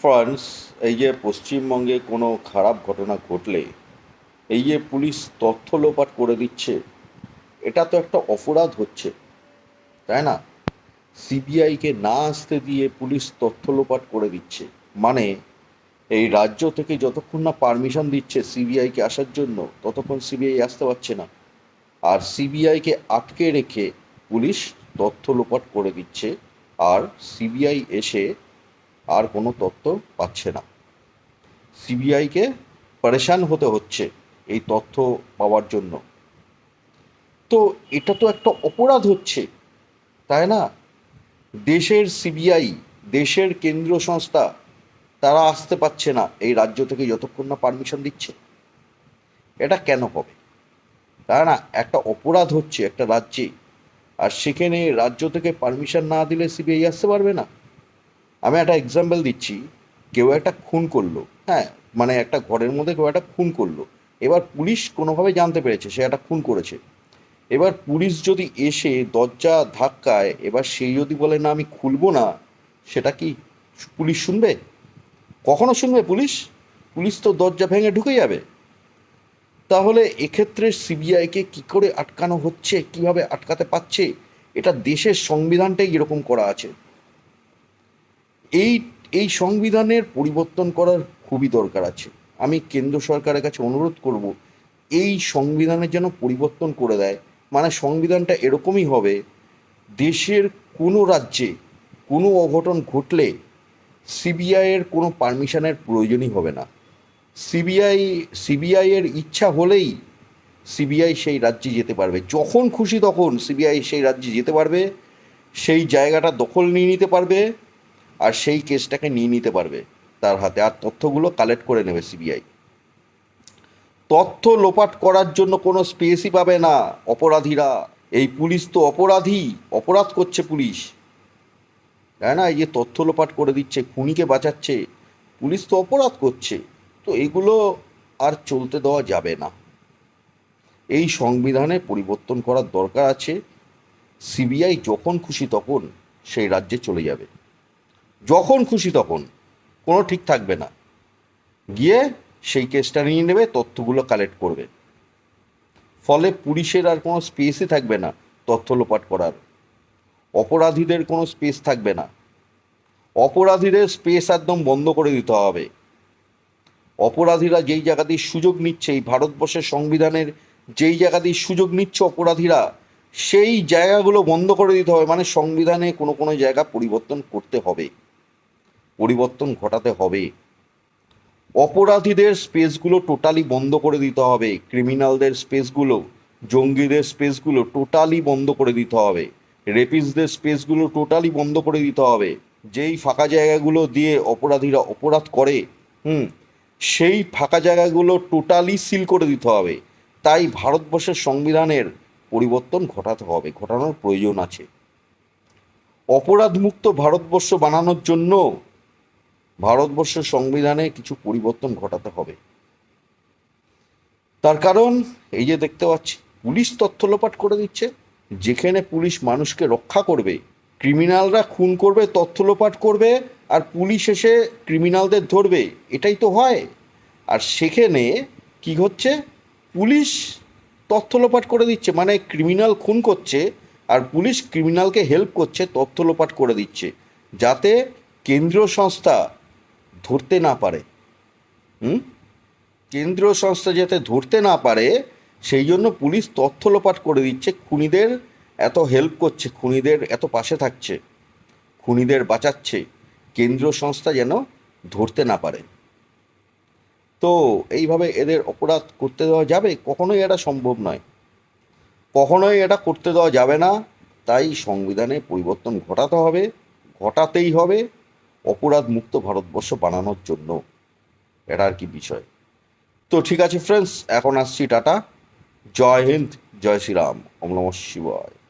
France এই যে পশ্চিমবঙ্গে কোনো খারাপ ঘটনা ঘটলে এই যে পুলিশ তথ্য লোপাট করে দিচ্ছে, এটা তো একটা অপরাধ হচ্ছে, তাই না? সিবিআইকে না আসতে দিয়ে পুলিশ তথ্য লোপাট করে দিচ্ছে মানে এই রাজ্য থেকে যতক্ষণ না পারমিশন দিচ্ছে সিবিআইকে আসার জন্য, ততক্ষণ সিবিআই আসতে পারছে না। আর সিবিআইকে আটকে রেখে পুলিশ তথ্য লোপাট করে দিচ্ছে, আর সিবিআই এসে আর কোনো তথ্য পাচ্ছে না। সিবিআইকে পরেশান হতে হচ্ছে এই তথ্য পাওয়ার জন্য। তো এটা তো একটা অপরাধ হচ্ছে, তাই না? দেশের সিবিআই দেশের কেন্দ্রীয় সংস্থা, তারা আসতে পারছে না এই রাজ্য থেকে যতক্ষণ না পারমিশন দিচ্ছে। এটা কেন হবে? তাই না, একটা অপরাধ হচ্ছে একটা রাজ্যে, আর সেখানে রাজ্য থেকে পারমিশন না দিলে সিবিআই আসতে পারবে না। আমি একটা এক্সাম্পল দিচ্ছি। কেউ একটা খুন করল হ্যাঁ? মানে একটা ঘরের মধ্যে কেউ একটা খুন করল। এবার পুলিশ কোনোভাবে জানতে পেরেছে সে একটা খুন করেছে। এবার পুলিশ যদি এসে দরজা ধাক্কায়, এবার সেই যদি বলে, না, আমি খুলবো না, সেটা কি পুলিশ শুনবে? কখনো শুনবে পুলিশ? পুলিশ তো দরজা ভেঙে ঢুকে যাবে। তাহলে এক্ষেত্রে সিবিআইকে কি করে আটকানো হচ্ছে? কীভাবে আটকাতে পারছে? এটা দেশের সংবিধানটাই এরকম করা আছে। এই এই সংবিধানের পরিবর্তন করার খুবই দরকার আছে। আমি কেন্দ্র সরকারের কাছে অনুরোধ করব, এই সংবিধানের যেন পরিবর্তন করে দেয়। মানে সংবিধানটা এরকমই হবে, দেশের কোনো রাজ্যে কোনো অঘটন ঘটলে সিবিআইয়ের কোনো পারমিশনের প্রয়োজনই হবে না। সিবিআই সিবিআইয়ের ইচ্ছা হলেই সিবিআই সেই রাজ্যে যেতে পারবে। যখন খুশি তখন সিবিআই সেই রাজ্যে যেতে পারবে, সেই জায়গাটা দখল নিয়ে নিতে পারবে আর সেই কেসটাকে নিয়ে নিতে পারবে তার হাতে। আর তথ্যগুলো কালেক্ট করে নেবে সিবিআই তথ্য লোপাট করার জন্য কোনো স্পেসই পাবে না অপরাধীরা। এই পুলিশ তো অপরাধী, অপরাধ করছে পুলিশ। তাই না? এই যে তথ্য লোপাট করে দিচ্ছে, খুনিকে বাঁচাচ্ছে, পুলিশ তো অপরাধ করছে। তো এগুলো আর চলতে দেওয়া যাবে না। এই সংবিধানে পরিবর্তন করার দরকার আছে। সিবিআই যখন খুশি তখন সেই রাজ্যে চলে যাবে। যখন খুশি তখন, কোনো ঠিক থাকবে না। গিয়ে সেই কেসটা নিয়ে নেবে, তথ্যগুলো কালেক্ট করবে। ফলে পুলিশের আর কোনো স্পেসই থাকবে না তথ্য লোপাট করার। অপরাধীদের কোনো স্পেস থাকবে না। অপরাধীদের স্পেস একদম বন্ধ করে দিতে হবে। অপরাধীরা যেই জায়গা দিয়ে সুযোগ নিচ্ছে, এই ভারতবর্ষের সংবিধানের যেই জায়গা দিয়ে সুযোগ নিচ্ছে অপরাধীরা, সেই জায়গাগুলো বন্ধ করে দিতে হবে। মানে সংবিধানে কোনো কোনো জায়গা পরিবর্তন করতে হবে। পরিবর্তন ঘটাতে হবে। অপরাধীদের স্পেসগুলো টোটালি বন্ধ করে দিতে হবে। ক্রিমিনালদের স্পেসগুলো, জঙ্গিদের স্পেসগুলো টোটালি বন্ধ করে দিতে হবে। রেপিসদের স্পেসগুলো টোটালি বন্ধ করে দিতে হবে। যেই ফাঁকা জায়গাগুলো দিয়ে অপরাধীরা অপরাধ করে, হুম, সেই ফাঁকা জায়গাগুলো টোটালি সিল করে দিতে হবে। তাই ভারতবর্ষের সংবিধানের পরিবর্তন ঘটাতে হবে, ঘটানোর প্রয়োজন আছে। অপরাধমুক্ত ভারতবর্ষ বানানোর জন্য ভারতবর্ষের সংবিধানে কিছু পরিবর্তন ঘটাতে হবে। তার কারণ, এই যে দেখতে পাচ্ছি, পুলিশ তথ্য লোপাট করে দিচ্ছে। যেখানে পুলিশ মানুষকে রক্ষা করবে, ক্রিমিনালরা খুন করবে, তথ্য লোপাট করবে, আর পুলিশ এসে ক্রিমিনালদের ধরবে, এটাই তো হয়। আর সেখানে কি হচ্ছে? পুলিশ তথ্য লোপাট করে দিচ্ছে মানে ক্রিমিনাল খুন করছে, আর পুলিশ ক্রিমিনালকে হেল্প করছে, তথ্য লোপাট করে দিচ্ছে। যাতে কেন্দ্রীয় সংস্থা ধরতে না পারে। হুম? কেন্দ্রীয় সংস্থা যাতে ধরতে না পারে, সেই জন্য পুলিশ তথ্য লোপাট করে দিচ্ছে। খুনিদের এত হেল্প করছে, খুনিদের এত পাশে থাকছে, খুনিদের বাঁচাচ্ছে। কেন্দ্রীয় সংস্থা যেন ধরতে না পারে। তো এইভাবে এদের অপরাধ করতে দেওয়া যাবে? কখনোই এটা সম্ভব নয়। কখনোই এটা করতে দেওয়া যাবে না। তাই সংবিধানে পরিবর্তন ঘটাতে হবে, ঘটাতেই হবে। অপরাধ মুক্ত ভারতবর্ষ বানানোর জন্য। এটা আর কি বিষয়। তো ঠিক আছে ফ্রেন্ডস এখন আসছি টাটা। জয় হিন্দ, জয় শ্রীরাম। অমলম শিবায়।